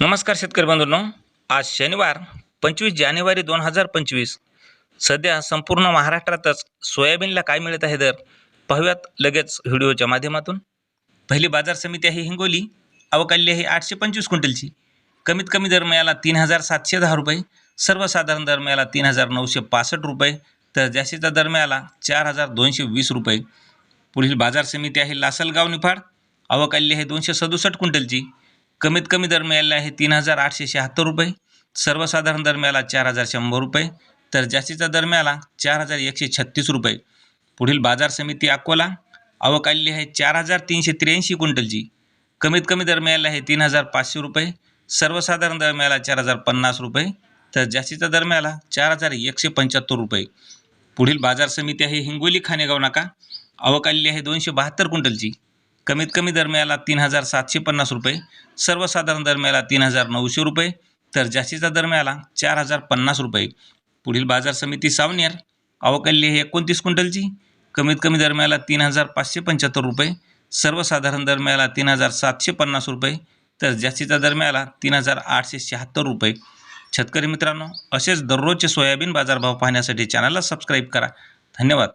नमस्कार शेतकरी बंधूंनो. आज शनिवार पंचवीस जानेवारी दोन हजार पंचवीस. सध्या संपूर्ण महाराष्ट्रातच सोयाबीनला काय मिळत आहे दर? पाहूयात लगेच व्हिडिओच्या माध्यमातून. पहिली बाजार समिती आहे हिंगोली. अवकाली आहे आठशे पंचवीस क्विंटलची. कमीत कमी दर मिळाला तीन हजार सातशे दहा रुपये. सर्वसाधारण दर मिळाला तीन हजार नऊशे पासष्ट रुपये. तर जास्तीचा दर मिळाला चार हजार दोनशे वीस रुपये. पुढील बाजार समिती आहे लासलगाव निफाड. अवकाली आहे दोनशे सदुसष्ट क्विंटलची. कमीत कमी दर आहे तीन हजार आठशे शहात्तर रुपये. सर्वसाधारण दर मिळाला चार हजार शंभर रुपये. तर जास्तीचा दर मिळाला चार हजार एकशे छत्तीस रुपये. पुढील बाजार समिती अकोला. अवकाली आहे चार हजार तीनशे त्र्याऐंशी क्विंटलची. कमीत कमी दर मिळाला आहे तीन हजार पाचशे रुपये. सर्वसाधारण दर मिळाला चार हजार पन्नास रुपये. तर जास्तीचा दर मिळाला चार हजार एकशे पंच्याहत्तर रुपये. पुढील बाजार समिती आहे हिंगोली खानेगाव नाका. अवकाली आहे दोनशे बहात्तर क्विंटलची. कमीत कमी दरम्याला तीन हजार सातशे पन्नास रुपये सर्वसाधारण दरम्याला तीन हजार नऊशे रुपये तर जास्तीचा दरम्याला चार हजार पन्नास रुपये. पुढील बाजार समिती सावनेर अवकाली हे एकोणतीस क्विंटलची कमीत कमी दरम्याला तीन हजार पाचशे पंच्याहत्तर रुपये सर्वसाधारण दरम्याला तीन हजार सातशे पन्नास रुपये तर जास्तीचा दरम्याला तीन हजार आठशे शहात्तर रुपये. शेतकरी मित्रांनो असेच दररोजचे सोयाबीन बाजारभाव पाहण्यासाठी चॅनलला सबस्क्राईब करा. धन्यवाद.